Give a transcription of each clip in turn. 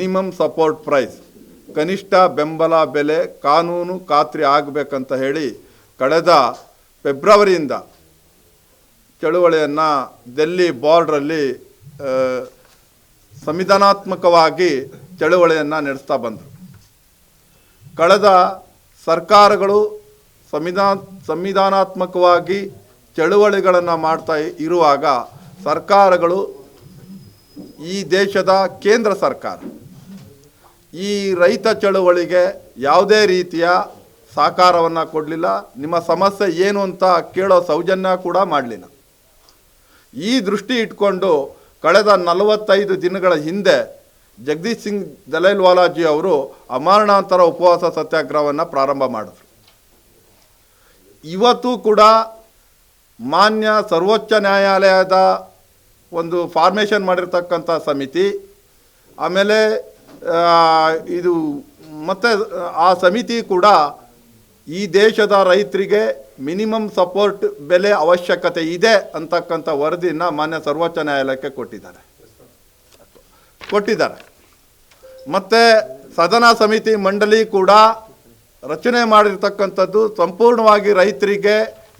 Minimum support price ಕನಿಷ್ಠ ಬೆಂಬಲ ಬೆಲೆ ಕಾನೂನು ಖಾತ್ರಿ ಆಗಬೇಕಂತ ಹೇಳಿ ಕಳೆದ ಫೆಬ್ರವರಿಯಿಂದ ಚಳುವಳಿಯನ್ನು ದೆಲ್ಲಿ ಬಾರ್ಡ್ರಲ್ಲಿ ಸಂವಿಧಾನಾತ್ಮಕವಾಗಿ ಚಳುವಳಿಯನ್ನು ನಡೆಸ್ತಾ ಬಂದರು. ಕಳೆದ ಸರ್ಕಾರಗಳು ಸಂವಿಧಾನ ಸಂವಿಧಾನಾತ್ಮಕವಾಗಿ ಚಳುವಳಿಗಳನ್ನು ಮಾಡ್ತಾ ಇರುವಾಗ ಸರ್ಕಾರಗಳು ಈ ದೇಶದ ಕೇಂದ್ರ ಸರ್ಕಾರ. ಈ ರೈತ ಚಳುವಳಿಗೆ ಯಾವುದೇ ರೀತಿಯ ಸಹಕಾರವನ್ನು ಕೊಡಲಿಲ್ಲ. ನಿಮ್ಮ ಸಮಸ್ಯೆ ಏನು ಅಂತ ಕೇಳೋ ಸೌಜನ್ಯ ಕೂಡ ಮಾಡಲಿಲ್ಲ. ಈ ದೃಷ್ಟಿ ಇಟ್ಕೊಂಡು ಕಳೆದ ನಲವತ್ತೈದು ದಿನಗಳ ಹಿಂದೆ ಜಗದೀಶ್ ಸಿಂಗ್ ದಲೈಲ್ವಾಲಾಜಿ ಅವರು ಅಮರಣಾಂತರ ಉಪವಾಸ ಸತ್ಯಾಗ್ರಹವನ್ನು ಪ್ರಾರಂಭ ಮಾಡಿದ್ರು. ಇವತ್ತು ಕೂಡ ಮಾನ್ಯ ಸರ್ವೋಚ್ಚ ನ್ಯಾಯಾಲಯದ ಒಂದು ಫಾರ್ಮೇಷನ್ ಮಾಡಿರ್ತಕ್ಕಂಥ ಸಮಿತಿ, ಆಮೇಲೆ ಇದು ಮತ್ತು, ಆ ಸಮಿತಿ ಕೂಡ ಈ ದೇಶದ ರೈತರಿಗೆ ಮಿನಿಮಮ್ ಸಪೋರ್ಟ್ ಬೆಲೆ ಅವಶ್ಯಕತೆ ಇದೆ ಅಂತಕ್ಕಂಥ ವರದಿನ ಮಾನ್ಯ ಸರ್ವೋಚ್ಚ ನ್ಯಾಯಾಲಯಕ್ಕೆ ಕೊಟ್ಟಿದ್ದಾರೆ. ಕೊಟ್ಟಿದ್ದಾರೆ. ಮತ್ತು ಸದನ ಸಮಿತಿ ಮಂಡಳಿ ಕೂಡ ರಚನೆ ಮಾಡಿರ್ತಕ್ಕಂಥದ್ದು ಸಂಪೂರ್ಣವಾಗಿ ರೈತರಿಗೆ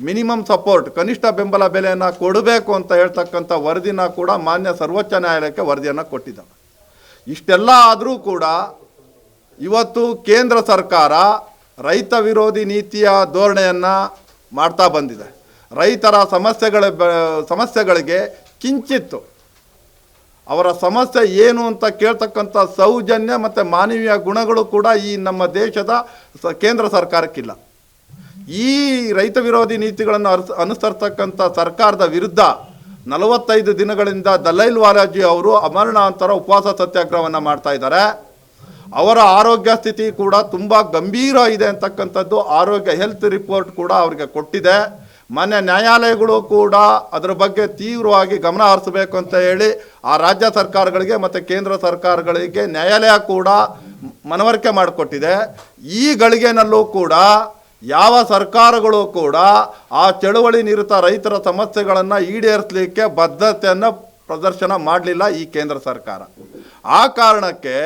ಮಿನಿಮಮ್ ಸಪೋರ್ಟ್, ಕನಿಷ್ಠ ಬೆಂಬಲ ಬೆಲೆಯನ್ನು ಕೊಡಬೇಕು ಅಂತ ಹೇಳ್ತಕ್ಕಂಥ ವರದಿನ ಕೂಡ ಮಾನ್ಯ ಸರ್ವೋಚ್ಚ ನ್ಯಾಯಾಲಯಕ್ಕೆ ವರದಿಯನ್ನು ಕೊಟ್ಟಿದ್ದಾರೆ. ಇಷ್ಟೆಲ್ಲ ಆದರೂ ಕೂಡ ಇವತ್ತು ಕೇಂದ್ರ ಸರ್ಕಾರ ರೈತ ವಿರೋಧಿ ನೀತಿಯ ಧೋರಣೆಯನ್ನು ಮಾಡ್ತಾ ಬಂದಿದೆ. ರೈತರ ಸಮಸ್ಯೆಗಳ ಸಮಸ್ಯೆಗಳಿಗೆ ಕಿಂಚಿತ್ತು ಅವರ ಸಮಸ್ಯೆ ಏನು ಅಂತ ಕೇಳ್ತಕ್ಕಂಥ ಸೌಜನ್ಯ ಮತ್ತು ಮಾನವೀಯ ಗುಣಗಳು ಕೂಡ ಈ ನಮ್ಮ ದೇಶದ ಸ, ಕೇಂದ್ರ ಸರ್ಕಾರಕ್ಕಿಲ್ಲ. ಈ ರೈತ ವಿರೋಧಿ ನೀತಿಗಳನ್ನು ಅರ್ಸ್ ಅನುಸರ್ತಕ್ಕಂಥ ಸರ್ಕಾರದ ವಿರುದ್ಧ ನಲವತ್ತೈದು ದಿನಗಳಿಂದ ದಲೈಲ್ ವಾಲಾಜಿ ಅವರು ಅಮರಣಾಂತರ ಉಪವಾಸ ಸತ್ಯಾಗ್ರಹವನ್ನು ಮಾಡ್ತಾ ಇದ್ದಾರೆ. ಅವರ ಆರೋಗ್ಯ ಸ್ಥಿತಿ ಕೂಡ ತುಂಬ ಗಂಭೀರ ಇದೆ ಅಂತಕ್ಕಂಥದ್ದು. ಆರೋಗ್ಯ ಹೆಲ್ತ್ ರಿಪೋರ್ಟ್ ಕೂಡ ಅವರಿಗೆ ಕೊಟ್ಟಿದೆ. ಮಾನ್ಯ ನ್ಯಾಯಾಲಯಗಳು ಕೂಡ ಅದರ ಬಗ್ಗೆ ತೀವ್ರವಾಗಿ ಗಮನ ಹರಿಸಬೇಕು ಅಂತ ಹೇಳಿ ಆ ರಾಜ್ಯ ಸರ್ಕಾರಗಳಿಗೆ ಮತ್ತು ಕೇಂದ್ರ ಸರ್ಕಾರಗಳಿಗೆ ನ್ಯಾಯಾಲಯ ಕೂಡ ಮನವರಿಕೆ ಮಾಡಿಕೊಟ್ಟಿದೆ. ಈ ಗಳಿಗೆನಲ್ಲೂ ಕೂಡ ಯಾವ ಸರ್ಕಾರಗಳು ಕೂಡ ಆ ಚಳುವಳಿ ನಿರತ ರೈತರ ಸಮಸ್ಯೆಗಳನ್ನು ಈಡೇರಿಸಲಿಕ್ಕೆ ಬದ್ಧತೆಯನ್ನು ಪ್ರದರ್ಶನ ಮಾಡಲಿಲ್ಲ ಈ ಕೇಂದ್ರ ಸರ್ಕಾರ. ಆ ಕಾರಣಕ್ಕೆ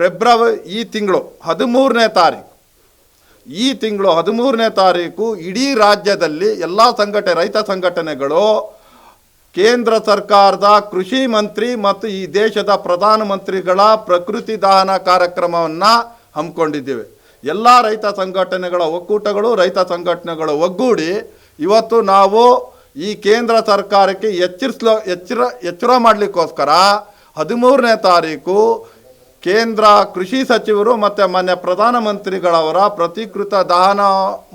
ಫೆಬ್ರವರಿ ಈ ತಿಂಗಳು ಹದಿಮೂರನೇ ತಾರೀಕು, ಈ ತಿಂಗಳು ಹದಿಮೂರನೇ ತಾರೀಕು ಇಡೀ ರಾಜ್ಯದಲ್ಲಿ ಎಲ್ಲ ಸಂಘಟನೆ, ರೈತ ಸಂಘಟನೆಗಳು, ಕೇಂದ್ರ ಸರ್ಕಾರದ ಕೃಷಿ ಮಂತ್ರಿ ಮತ್ತು ಈ ದೇಶದ ಪ್ರಧಾನಮಂತ್ರಿಗಳ ಪ್ರಕೃತಿ ದಹನ ಕಾರ್ಯಕ್ರಮವನ್ನು ಹಮ್ಮಿಕೊಂಡಿದ್ದೇವೆ. ಎಲ್ಲ ರೈತ ಸಂಘಟನೆಗಳ ಒಕ್ಕೂಟಗಳು, ರೈತ ಸಂಘಟನೆಗಳು ಒಗ್ಗೂಡಿ ಇವತ್ತು ನಾವು ಈ ಕೇಂದ್ರ ಸರ್ಕಾರಕ್ಕೆ ಎಚ್ಚರಿಸಲು, ಎಚ್ಚರ ಎಚ್ಚರ ಮಾಡಲಿಕ್ಕೋಸ್ಕರ ಹದಿಮೂರನೇ ತಾರೀಕು ಕೇಂದ್ರ ಕೃಷಿ ಸಚಿವರು ಮತ್ತು ಮಾನ್ಯ ಪ್ರಧಾನಮಂತ್ರಿಗಳವರ ಪ್ರತಿಕೃತ ದಹನ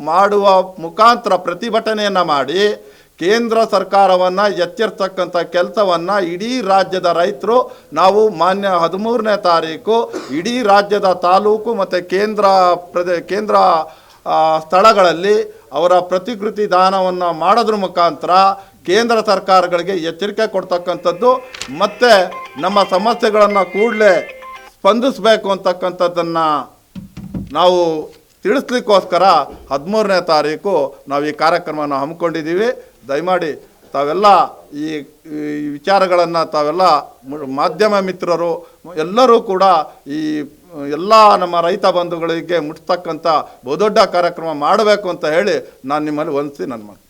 ಮಾಡುವ ಮುಖಾಂತರ ಪ್ರತಿಭಟನೆಯನ್ನು ಮಾಡಿ ಕೇಂದ್ರ ಸರ್ಕಾರವನ್ನು ಎಚ್ಚರಿಸ್ತಕ್ಕಂಥ ಕೆಲಸವನ್ನು ಇಡೀ ರಾಜ್ಯದ ರೈತರು, ನಾವು ಮಾನ್ಯ ಹದಿಮೂರನೇ ತಾರೀಕು ಇಡೀ ರಾಜ್ಯದ ತಾಲೂಕು ಮತ್ತು ಕೇಂದ್ರ ಪ್ರದೇ, ಕೇಂದ್ರ ಸ್ಥಳಗಳಲ್ಲಿ ಅವರ ಪ್ರತಿಕೃತಿ ದಾನವನ್ನು ಮಾಡೋದ್ರ ಮುಖಾಂತರ ಕೇಂದ್ರ ಸರ್ಕಾರಗಳಿಗೆ ಎಚ್ಚರಿಕೆ ಕೊಡ್ತಕ್ಕಂಥದ್ದು ಮತ್ತು ನಮ್ಮ ಸಮಸ್ಯೆಗಳನ್ನು ಕೂಡಲೇ ಸ್ಪಂದಿಸಬೇಕು ಅಂತಕ್ಕಂಥದ್ದನ್ನು ನಾವು ತಿಳಿಸ್ಲಿಕ್ಕೋಸ್ಕರ ಹದಿಮೂರನೇ ತಾರೀಕು ನಾವು ಈ ಕಾರ್ಯಕ್ರಮವನ್ನು ಹಮ್ಮಿಕೊಂಡಿದ್ದೀವಿ. ದಯಮಾಡಿ ತಾವೆಲ್ಲ ಈ ವಿಚಾರಗಳನ್ನು ತಾವೆಲ್ಲ ಮಾಧ್ಯಮ ಮಿತ್ರರು, ಎಲ್ಲರೂ ಕೂಡ ಈ, ಎಲ್ಲ ನಮ್ಮ ರೈತ ಬಂಧುಗಳಿಗೆ ಮುಟ್ತಕ್ಕಂಥ ಬಹುದೊಡ್ಡ ಕಾರ್ಯಕ್ರಮ ಮಾಡಬೇಕು ಅಂತ ಹೇಳಿ ನಾನು ನಿಮ್ಮಲ್ಲಿ ವಂದಿಸಿ ನನ್ನ ಮಾತು.